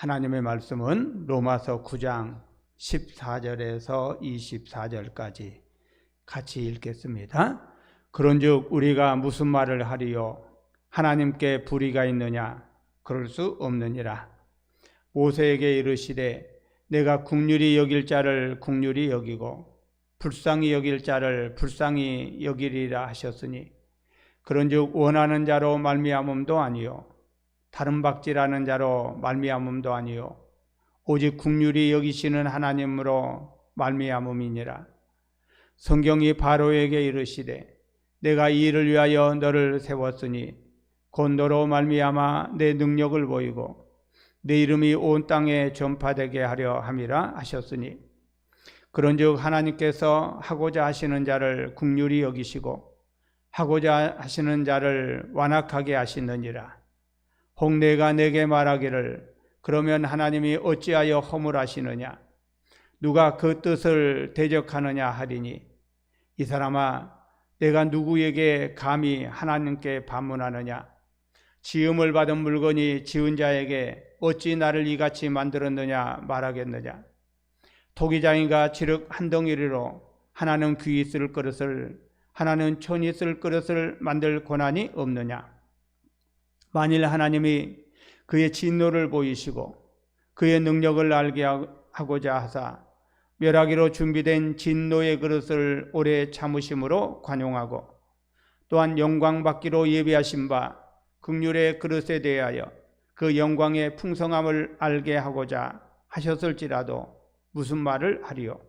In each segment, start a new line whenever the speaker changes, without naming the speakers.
하나님의 말씀은 로마서 9장 14절에서 24절까지 같이 읽겠습니다. 그런즉 우리가 무슨 말을 하리요? 하나님께 불의가 있느냐? 그럴 수 없느니라. 모세에게 이르시되 내가 국률이 여길 자를 국률이 여기고 불쌍히 여길 자를 불쌍히 여기리라 하셨으니 그런즉 원하는 자로 말미암음도 아니요 다른 박질하는 자로 말미암음도 아니요. 오직 국률이 여기시는 하나님으로 말미암음이니라. 성경이 바로에게 이르시되 내가 이 일을 위하여 너를 세웠으니 곧 너로 말미암아 내 능력을 보이고 내 이름이 온 땅에 전파되게 하려 함이라 하셨으니. 그런즉 하나님께서 하고자 하시는 자를 국률이 여기시고 하고자 하시는 자를 완악하게 하시느니라 혹 내가 내게 말하기를 그러면 하나님이 어찌하여 허물하시느냐? 누가 그 뜻을 대적하느냐 하리니? 이 사람아 내가 누구에게 감히 하나님께 반문하느냐? 지음을 받은 물건이 지은 자에게 어찌 나를 이같이 만들었느냐 말하겠느냐? 토기장이가 지륵 한 덩이리로 하나는 귀 있을 그릇을 하나는 천 있을 그릇을 만들 권한이 없느냐 만일 하나님이 그의 진노를 보이시고 그의 능력을 알게 하고자 하사 멸하기로 준비된 진노의 그릇을 오래 참으심으로 관용하고 또한 영광 받기로 예비하신 바 극률의 그릇에 대하여 그 영광의 풍성함을 알게 하고자 하셨을지라도 무슨 말을 하리요?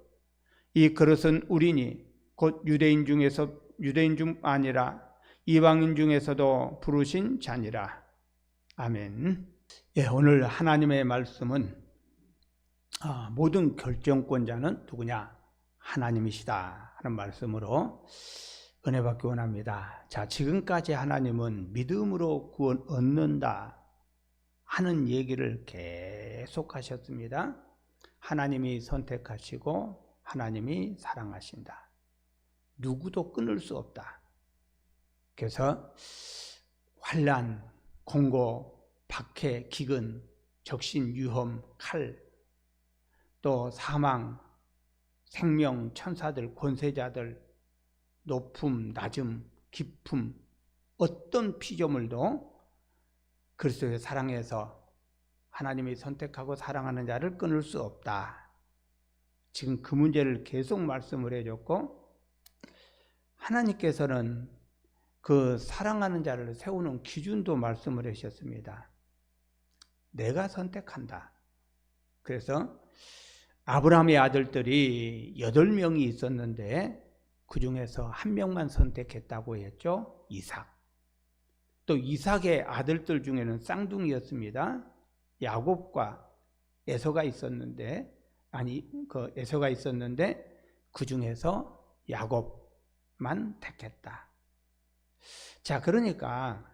이 그릇은 우리니 곧 유대인 중에서 유대인 중 아니라 이방인 중에서도 부르신 자니라. 아멘. 예, 오늘 하나님의 말씀은 아, 모든 결정권자는 누구냐? 하나님이시다 하는 말씀으로 은혜 받기 원합니다. 자, 지금까지 하나님은 믿음으로 구원 얻는다 하는 얘기를 계속 하셨습니다. 하나님이 선택하시고 하나님이 사랑하신다. 누구도 끊을 수 없다. 그래서 환란, 공고, 박해, 기근, 적신, 유험, 칼, 또 사망, 생명, 천사들, 권세자들, 높음, 낮음, 깊음, 어떤 피조물도 그리스도의 사랑에서 하나님이 선택하고 사랑하는 자를 끊을 수 없다. 지금 그 문제를 계속 말씀을 해줬고 하나님께서는 그 사랑하는 자를 세우는 기준도 말씀을 하셨습니다. 내가 선택한다. 그래서 아브라함의 아들들이 여덟 명이 있었는데 그 중에서 한 명만 선택했다고 했죠. 이삭. 또 이삭의 아들들 중에는 쌍둥이였습니다. 야곱과 에서가 있었는데 아니 그 에서가 있었는데 그 중에서 야곱만 택했다. 자, 그러니까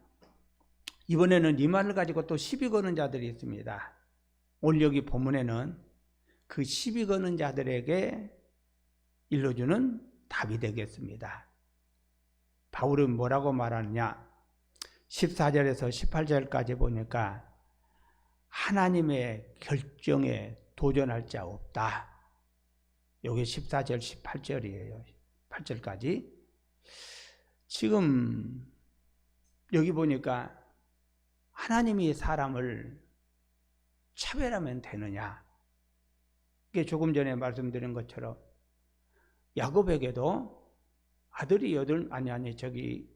이번에는 이 말을 가지고 또 시비 거는 자들이 있습니다. 오늘 여기 본문에는 그 시비 거는 자들에게 일러주는 답이 되겠습니다. 바울은 뭐라고 말하느냐? 14절에서 18절까지 보니까 하나님의 결정에 도전할 자 없다. 여기 14절, 18절이에요. 8절까지. 지금 여기 보니까 하나님이 사람을 차별하면 되느냐? 이게 조금 전에 말씀드린 것처럼 야곱에게도 아들이 여덟 아니 아니 저기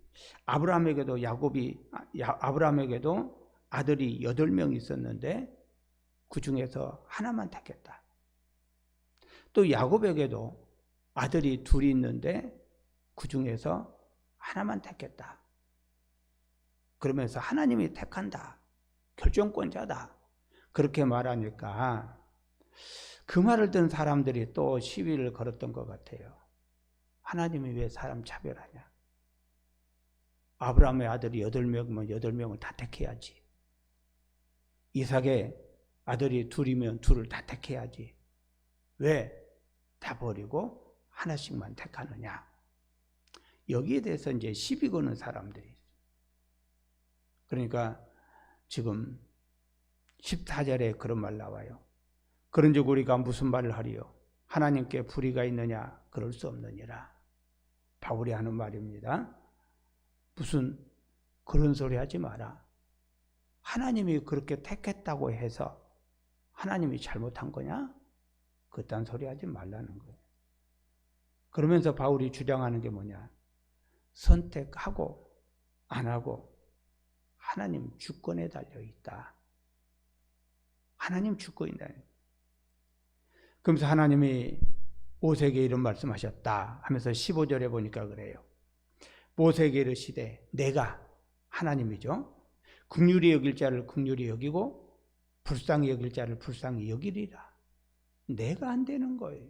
아브라함에게도 야곱이 아브라함에게도 아들이 여덟 명 있었는데 그 중에서 하나만 택했다. 또 야곱에게도 아들이 둘이 있는데 그 중에서 하나만 택했다. 그러면서 하나님이 택한다. 결정권자다. 그렇게 말하니까 그 말을 듣는 사람들이 또 시위를 걸었던 것 같아요. 하나님이 왜 사람 차별하냐? 아브라함의 아들이 여덟 명이면 여덟 명을 다 택해야지. 이삭의 아들이 둘이면 둘을 다 택해야지. 왜? 다 버리고 하나씩만 택하느냐? 여기에 대해서 이제 시비 거는 사람들이. 그러니까 지금 14절에 그런 말 나와요. 그런즉 우리가 무슨 말을 하리요? 하나님께 불의가 있느냐? 그럴 수 없느니라. 바울이 하는 말입니다. 무슨 그런 소리 하지 마라. 하나님이 그렇게 택했다고 해서 하나님이 잘못한 거냐? 그딴 소리 하지 말라는 거예요. 그러면서 바울이 주장하는 게 뭐냐? 선택하고 안 하고 하나님 주권에 달려 있다. 하나님 주권이다. 그러면서 하나님이 모세에게 이런 말씀하셨다 하면서 15절에 보니까 그래요. 모세에게 이르시되 내가 하나님이죠. 국률이 여길 자를 국률이 여기고 불쌍히 여길 자를 불쌍히 여기리라. 내가 안 되는 거예요.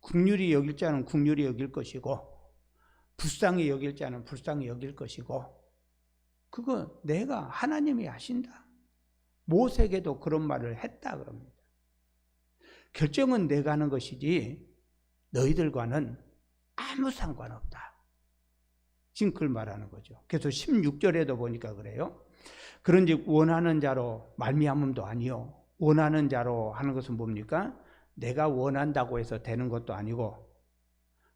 국률이 여길 자는 국률이 여길 것이고 불쌍히 여길 자는 불쌍히 여길 것이고 그거 내가 하나님이 하신다. 모세에게도 그런 말을 했다 그럽니다. 결정은 내가 하는 것이지 너희들과는 아무 상관없다. 지금 그걸 말하는 거죠. 그래서 16절에도 보니까 그래요. 그런즉 원하는 자로 말미암음도 아니요. 원하는 자로 하는 것은 뭡니까? 내가 원한다고 해서 되는 것도 아니고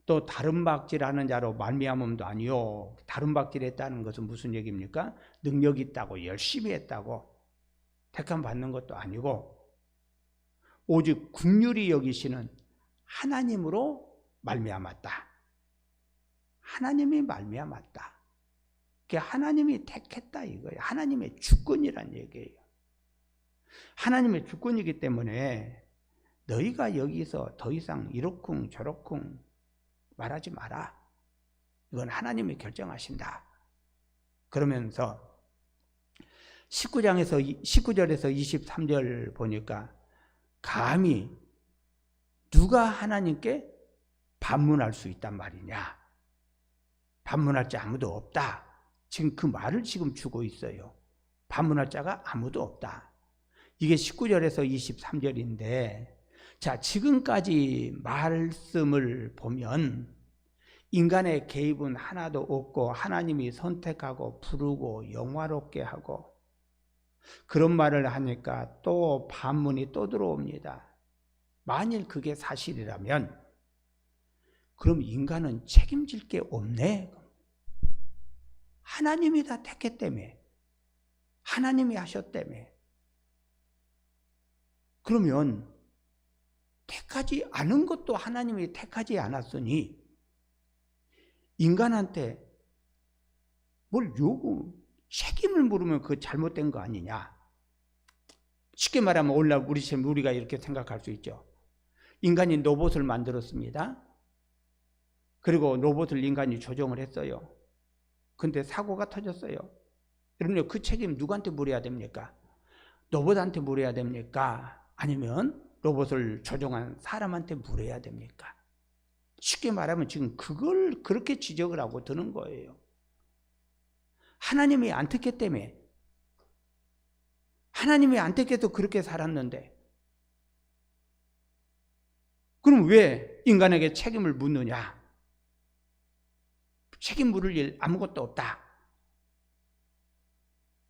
또 다른 박질하는 자로 말미암음도 아니요. 다른 박질했다는 것은 무슨 얘기입니까? 능력 있다고 열심히 했다고 택함 받는 것도 아니고 오직 국률이 여기시는 하나님으로 말미암았다. 하나님이 말미암았다. 그게 하나님이 택했다 이거예요. 하나님의 주권이란 얘기예요. 하나님의 주권이기 때문에 너희가 여기서 더 이상 이렇쿵 저렇쿵 말하지 마라. 이건 하나님이 결정하신다. 그러면서 19장에서 19절에서 23절 보니까 감히 누가 하나님께 반문할 수 있단 말이냐? 반문할 자 아무도 없다. 지금 그 말을 지금 주고 있어요. 반문할 자가 아무도 없다. 이게 19절에서 23절인데, 자, 지금까지 말씀을 보면 인간의 개입은 하나도 없고 하나님이 선택하고 부르고 영화롭게 하고 그런 말을 하니까 또 반문이 또 들어옵니다. 만일 그게 사실이라면 그럼 인간은 책임질 게 없네. 하나님이 다 택했다며. 하나님이 하셨다며. 그러면 택하지 않은 것도 하나님이 택하지 않았으니 인간한테 뭘 요구, 책임을 물으면 그 잘못된 거 아니냐. 쉽게 말하면 올라 우리 우리가 이렇게 생각할 수 있죠. 인간이 로봇을 만들었습니다. 그리고 로봇을 인간이 조종을 했어요. 근데 사고가 터졌어요. 그러면 그 책임 누구한테 물어야 됩니까? 로봇한테 물어야 됩니까? 아니면 로봇을 조종한 사람한테 물어야 됩니까? 쉽게 말하면 지금 그걸 그렇게 지적을 하고 드는 거예요. 하나님이 안 듣기 때문에 하나님이 안 택해서 그렇게 살았는데 그럼 왜 인간에게 책임을 묻느냐? 책임 물을 일 아무것도 없다.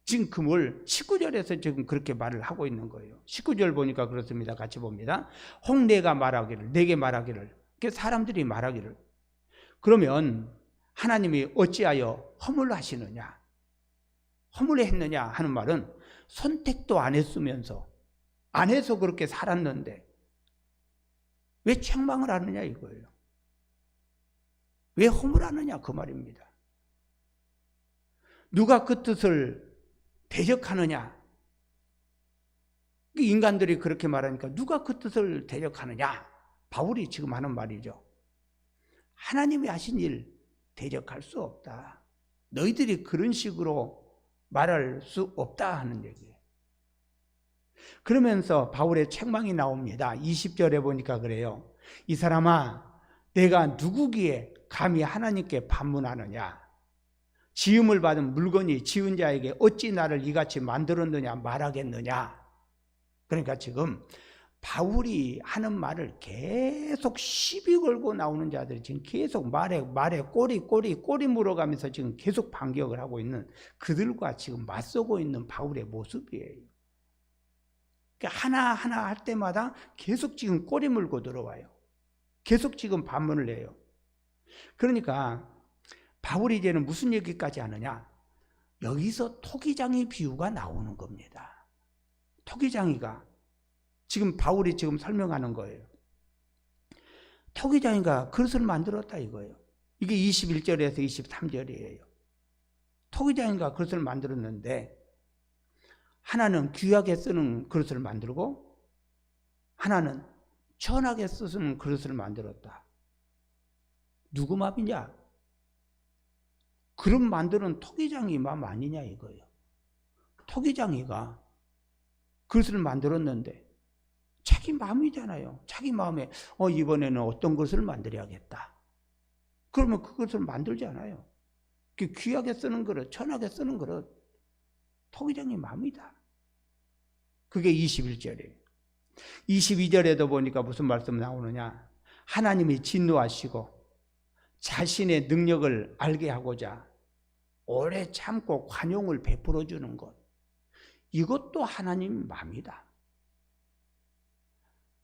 지금 그 뭘 19절에서 지금 그렇게 말을 하고 있는 거예요. 19절 보니까 그렇습니다. 같이 봅니다. 홍내가 말하기를, 내게 말하기를, 사람들이 말하기를. 그러면 하나님이 어찌하여 허물하시느냐? 허물했느냐 하는 말은 선택도 안 했으면서 안 해서 그렇게 살았는데 왜 책망을 하느냐 이거예요. 왜 허물하느냐 그 말입니다. 누가 그 뜻을 대적하느냐? 인간들이 그렇게 말하니까 누가 그 뜻을 대적하느냐? 바울이 지금 하는 말이죠. 하나님이 하신 일 대적할 수 없다. 너희들이 그런 식으로 말할 수 없다 하는 얘기예요. 그러면서 바울의 책망이 나옵니다. 20절에 보니까 그래요. 이 사람아, 내가 누구기에 감히 하나님께 반문하느냐? 지음을 받은 물건이 지은 자에게 어찌 나를 이같이 만들었느냐 말하겠느냐? 그러니까 지금 바울이 하는 말을 계속 시비 걸고 나오는 자들이 지금 계속 말에 말에 꼬리 꼬리 꼬리 물어가면서 지금 계속 반격을 하고 있는 그들과 지금 맞서고 있는 바울의 모습이에요. 그러니까 하나 하나 할 때마다 계속 지금 꼬리 물고 들어와요. 계속 지금 반문을 해요. 그러니까 바울이 이제는 무슨 얘기까지 하느냐? 여기서 토기장이 비유가 나오는 겁니다. 토기장이가 지금 바울이 지금 설명하는 거예요. 토기장이가 그릇을 만들었다 이거예요. 이게 21절에서 23절이에요. 토기장이가 그릇을 만들었는데 하나는 귀하게 쓰는 그릇을 만들고 하나는 천하게 쓰는 그릇을 만들었다. 누구 맘이냐? 그릇 만드는 토기장이 맘 아니냐 이거예요. 토기장이가 그릇을 만들었는데 자기 마음이잖아요. 자기 마음에 어 이번에는 어떤 것을 만들어야겠다. 그러면 그것을 만들잖아요. 그 귀하게 쓰는 그릇, 천하게 쓰는 그릇, 토기장의 마음이다. 그게 21절이에요. 22절에도 보니까 무슨 말씀 나오느냐. 하나님이 진노하시고 자신의 능력을 알게 하고자 오래 참고 관용을 베풀어 주는 것. 이것도 하나님 마음이다.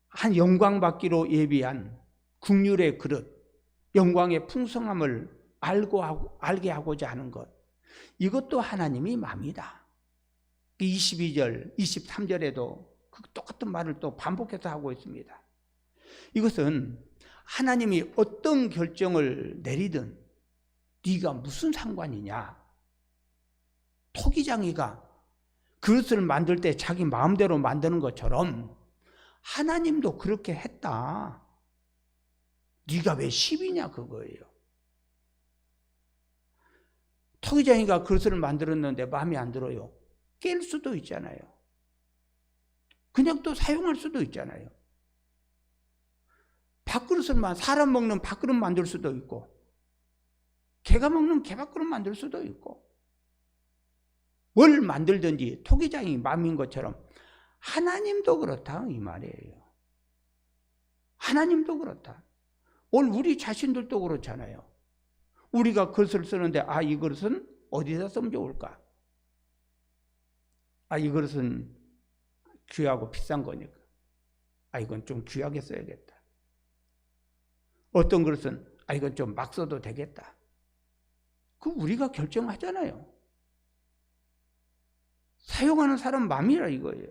한 영광 받기로 예비한 국률의 그릇, 영광의 풍성함을 알고 하고, 알게 하고자 하는 것. 이것도 하나님이 마음이다. 22절, 23절에도 그 똑같은 말을 또 반복해서 하고 있습니다. 이것은 하나님이 어떤 결정을 내리든 네가 무슨 상관이냐? 토기장이가 그릇을 만들 때 자기 마음대로 만드는 것처럼 하나님도 그렇게 했다. 네가 왜 10이냐 그거예요. 토기장이가 그릇을 만들었는데 마음에 안 들어요. 깰 수도 있잖아요. 그냥 또 사용할 수도 있잖아요. 밥그릇을만 사람 먹는 밥그릇 만들 수도 있고 개가 먹는 개밥그릇 만들 수도 있고 뭘 만들든지 토기장이 마음인 것처럼 하나님도 그렇다 이 말이에요. 하나님도 그렇다. 오늘 우리 자신들도 그렇잖아요. 우리가 그릇을 쓰는데 아이 그릇은 어디다 쓰면 좋을까? 아이 그릇은 귀하고 비싼 거니까. 아 이건 좀 귀하게 써야겠다. 어떤 그릇은 아 이건 좀 막 써도 되겠다. 그 우리가 결정하잖아요. 사용하는 사람 마음이라 이거예요.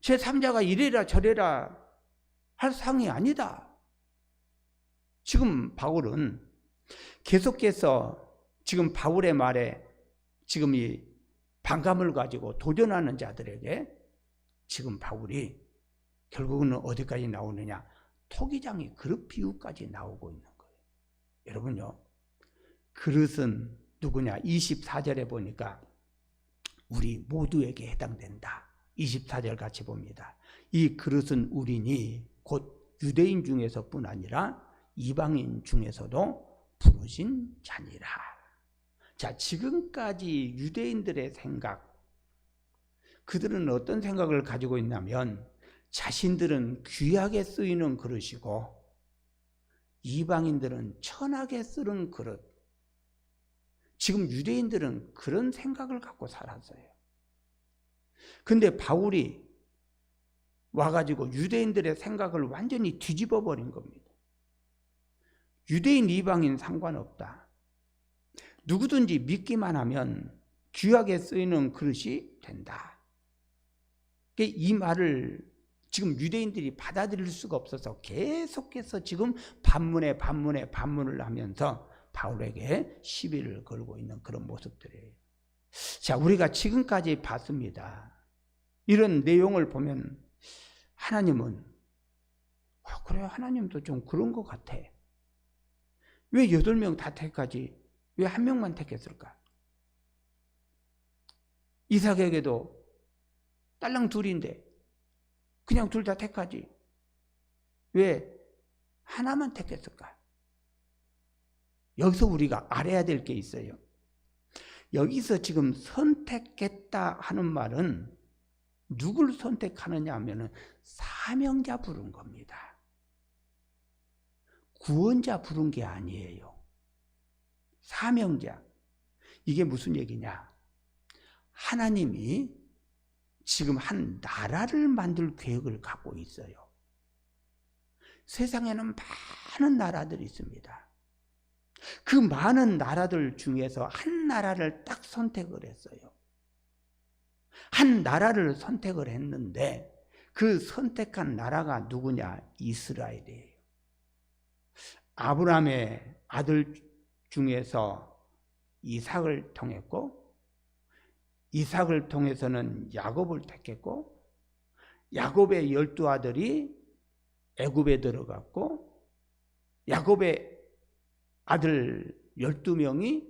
제 3자가 이래라 저래라 할 상이 아니다. 지금 바울은 계속해서 지금 바울의 말에 지금 이 반감을 가지고 도전하는 자들에게 지금 바울이 결국은 어디까지 나오느냐? 토기장이 그릇 비유까지 나오고 있는 거예요. 여러분요. 그릇은 누구냐? 24절에 보니까 우리 모두에게 해당된다. 24절 같이 봅니다. 이 그릇은 우리니 곧 유대인 중에서뿐 아니라 이방인 중에서도 부르신 자니라. 자, 지금까지 유대인들의 생각, 그들은 어떤 생각을 가지고 있냐면 자신들은 귀하게 쓰이는 그릇이고 이방인들은 천하게 쓰는 그릇. 지금 유대인들은 그런 생각을 갖고 살았어요. 근데 바울이 와가지고 유대인들의 생각을 완전히 뒤집어 버린 겁니다. 유대인, 이방인 상관없다. 누구든지 믿기만 하면 귀하게 쓰이는 그릇이 된다. 이 말을 지금 유대인들이 받아들일 수가 없어서 계속해서 지금 반문에 반문에 반문을 하면서 바울에게 시비를 걸고 있는 그런 모습들이에요. 자, 우리가 지금까지 봤습니다. 이런 내용을 보면 하나님은 아, 그래 하나님도 좀 그런 것 같아. 왜 여덟 명 다 택하지? 왜 한 명만 택했을까? 이삭에게도 딸랑 둘인데 그냥 둘 다 택하지. 왜 하나만 택했을까? 여기서 우리가 알아야 될 게 있어요. 여기서 지금 선택했다 하는 말은 누굴 선택하느냐 하면은 사명자 부른 겁니다. 구원자 부른 게 아니에요. 사명자. 이게 무슨 얘기냐? 하나님이 지금 한 나라를 만들 계획을 갖고 있어요. 세상에는 많은 나라들이 있습니다. 그 많은 나라들 중에서 한 나라를 딱 선택을 했어요. 한 나라를 선택을 했는데 그 선택한 나라가 누구냐? 이스라엘이에요. 아브라함의 아들 중에서 이삭을 통했고 이삭을 통해서는 야곱을 택했고 야곱의 열두 아들이 애굽에 들어갔고 야곱의 아들 열두 명이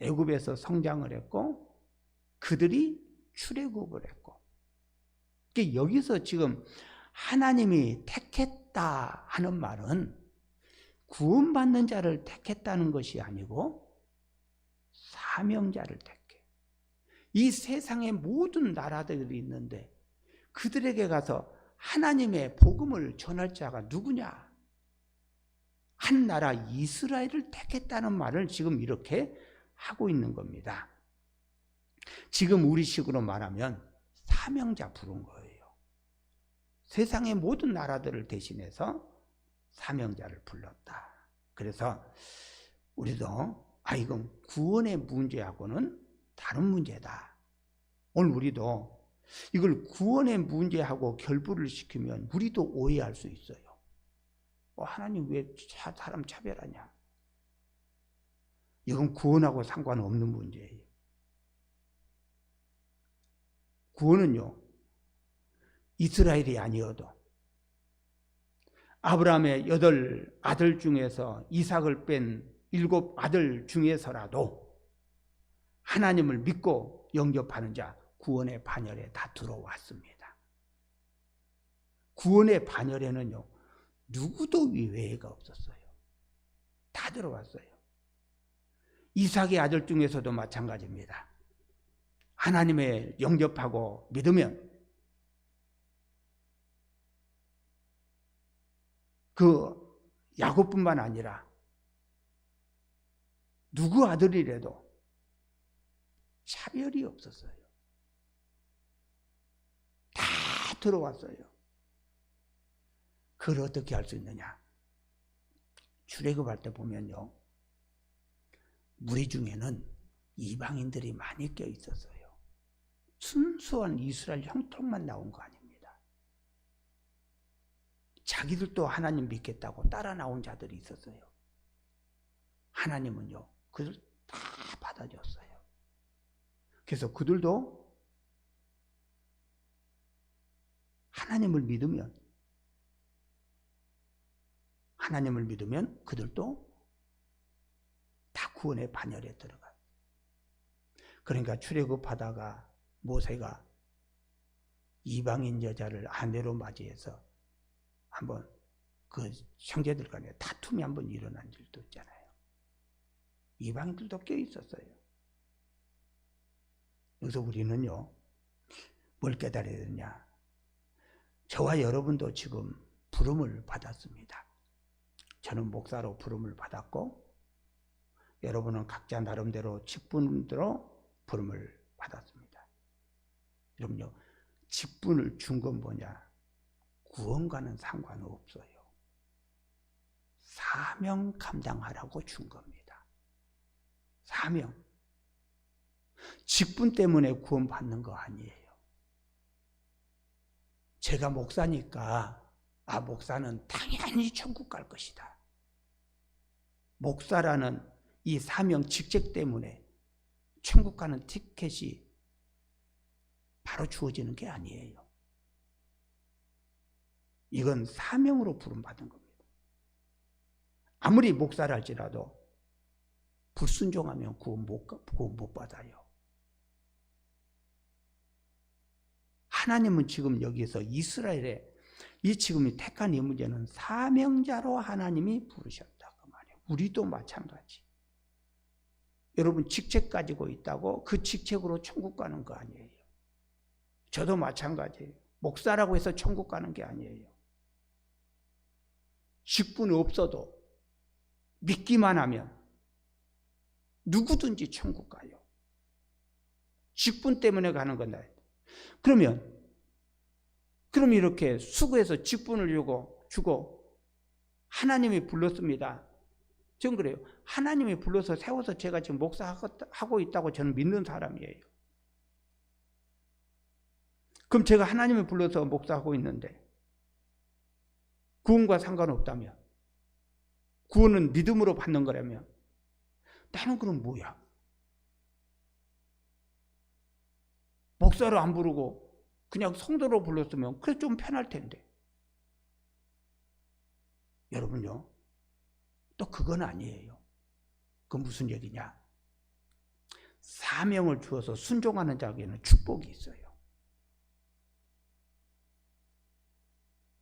애굽에서 성장을 했고 그들이 출애굽을 했고 그러니까 여기서 지금 하나님이 택했다 하는 말은 구원받는 자를 택했다는 것이 아니고 사명자를 택해. 이 세상의 모든 나라들이 있는데 그들에게 가서 하나님의 복음을 전할 자가 누구냐? 한 나라 이스라엘을 택했다는 말을 지금 이렇게 하고 있는 겁니다. 지금 우리식으로 말하면 사명자 부른 거예요. 세상의 모든 나라들을 대신해서 사명자를 불렀다. 그래서 우리도 아 이건 구원의 문제하고는 다른 문제다. 오늘 우리도 이걸 구원의 문제하고 결부를 시키면 우리도 오해할 수 있어요. 어, 하나님 왜 사람 차별하냐? 이건 구원하고 상관없는 문제예요. 구원은요, 이스라엘이 아니어도 아브라함의 여덟 아들 중에서 이삭을 뺀 일곱 아들 중에서라도 하나님을 믿고 영접하는 자 구원의 반열에 다 들어왔습니다. 구원의 반열에는요, 누구도 위외가 없었어요. 다 들어왔어요. 이삭의 아들 중에서도 마찬가지입니다. 하나님의 영접하고 믿으면 그 야곱뿐만 아니라 누구 아들이라도 차별이 없었어요. 다 들어왔어요. 그걸 어떻게 할 수 있느냐? 출애굽할 때 보면요. 무리 중에는 이방인들이 많이 껴 있었어요. 순수한 이스라엘 형통만 나온 거 아닙니다. 자기들도 하나님 믿겠다고 따라 나온 자들이 있었어요. 하나님은요, 그들 다 받아줬어요. 그래서 그들도 하나님을 믿으면 하나님을 믿으면 그들도 다 구원의 반열에 들어가. 그러니까 출애굽하다가 모세가 이방인 여자를 아내로 맞이해서 한번 그 형제들 간에 다툼이 한번 일어난 일도 있잖아요. 이방인들도 껴 있었어요. 여기서 우리는요, 뭘 깨달아야 되냐. 저와 여러분도 지금 부름을 받았습니다. 저는 목사로 부름을 받았고, 여러분은 각자 나름대로 직분대로 부름을 받았습니다. 여러분요, 직분을 준 건 뭐냐? 구원과는 상관없어요. 사명 감당하라고 준 겁니다. 사명. 직분 때문에 구원받는 거 아니에요. 제가 목사니까, 아, 목사는 당연히 천국 갈 것이다. 목사라는 이 사명 직책 때문에 천국 가는 티켓이 바로 주어지는 게 아니에요. 이건 사명으로 부름받은 겁니다. 아무리 목사를 할지라도 불순종하면 구원 못, 구원 못 받아요. 하나님은 지금 여기서 이스라엘에 이 지금 택한 이 문제는 사명자로 하나님이 부르셨다. 우리도 마찬가지. 여러분 직책 가지고 있다고 그 직책으로 천국 가는 거 아니에요. 저도 마찬가지예요. 목사라고 해서 천국 가는 게 아니에요. 직분이 없어도 믿기만 하면 누구든지 천국 가요. 직분 때문에 가는 건 그러면 그럼 이렇게 수고해서 직분을 주고 주고 하나님이 불렀습니다. 전 그래요. 하나님이 불러서 세워서 제가 지금 목사하고 있다고 저는 믿는 사람이에요. 그럼 제가 하나님이 불러서 목사하고 있는데 구원과 상관없다면 구원은 믿음으로 받는 거라면 나는 그럼 뭐야? 목사로 안 부르고 그냥 성도로 불렀으면 그래 좀 편할 텐데. 여러분요. 또 그건 아니에요. 그 무슨 얘기냐? 사명을 주어서 순종하는 자에게는 축복이 있어요.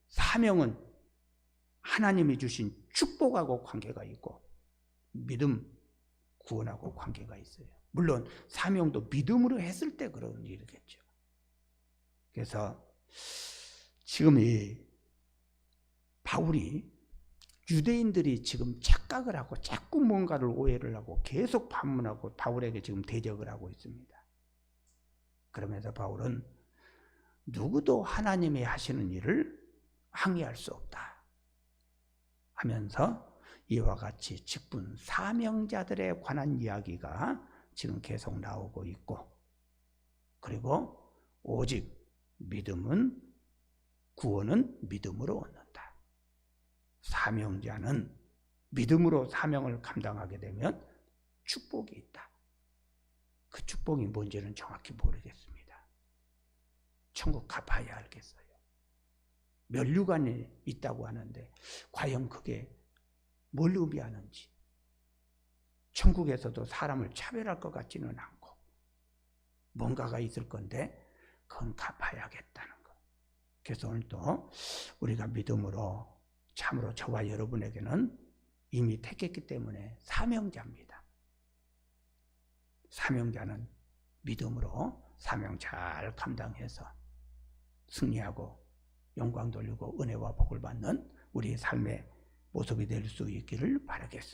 사명은 하나님이 주신 축복하고 관계가 있고 믿음 구원하고 관계가 있어요. 물론 사명도 믿음으로 했을 때 그런 일이겠죠. 그래서 지금 이 바울이 유대인들이 지금 착각을 하고 자꾸 뭔가를 오해를 하고 계속 반문하고 바울에게 지금 대적을 하고 있습니다. 그러면서 바울은 누구도 하나님이 하시는 일을 항의할 수 없다. 하면서 이와 같이 직분 사명자들에 관한 이야기가 지금 계속 나오고 있고 그리고 오직 믿음은 구원은 믿음으로 얻는다. 사명자는 믿음으로 사명을 감당하게 되면 축복이 있다. 그 축복이 뭔지는 정확히 모르겠습니다. 천국 가봐야 알겠어요. 면류관이 있다고 하는데 과연 그게 뭘 의미하는지 천국에서도 사람을 차별할 것 같지는 않고 뭔가가 있을 건데 그건 갚아야겠다는 것. 그래서 오늘 또 우리가 믿음으로 참으로 저와 여러분에게는 이미 택했기 때문에 사명자입니다. 사명자는 믿음으로 사명 잘 감당해서 승리하고 영광 돌리고 은혜와 복을 받는 우리의 삶의 모습이 될 수 있기를 바라겠습니다.